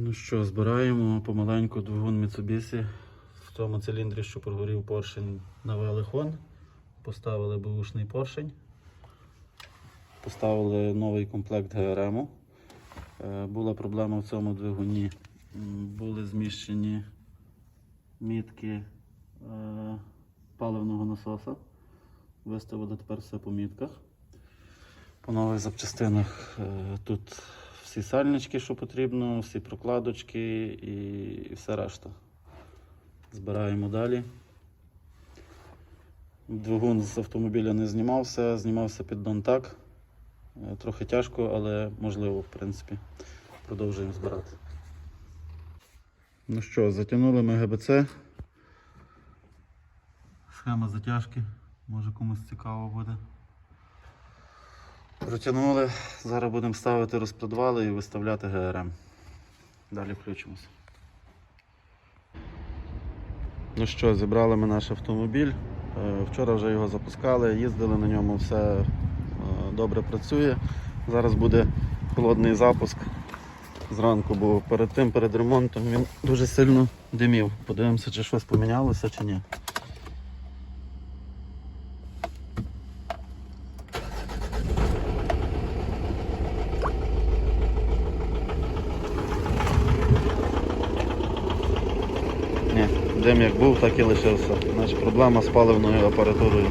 Ну що, збираємо помаленьку двигун Mitsubishi. В тому циліндрі, що прогорів поршень, навели хон. Поставили бушний поршень. Поставили новий комплект ГРМ. Е, Була проблема в цьому двигуні. Були зміщені мітки е, паливного насоса. Виставили тепер все по мітках. По нових запчастинах е, тут всі сальнички, що потрібно, всі прокладочки і, все решта. Збираємо далі. Двигун з автомобіля не знімався, знімався піддон так. Е, Трохи тяжко, але можливо, в принципі. Продовжуємо збирати. Ну що, затягнули ми ГБЦ. Схема затяжки. Може комусь цікаво буде. Протягнули. Зараз будемо ставити розпредвали і виставляти ГРМ. Далі включимося. Ну що, зібрали ми наш автомобіль. Е, Вчора вже його запускали, їздили на ньому, все е, добре працює. Зараз буде холодний запуск зранку, бо перед тим, перед ремонтом він дуже сильно димів. Подивимося, чи щось помінялося, чи ні. Ні, дим як був, так і лишився. Значить проблема з паливною апаратурою.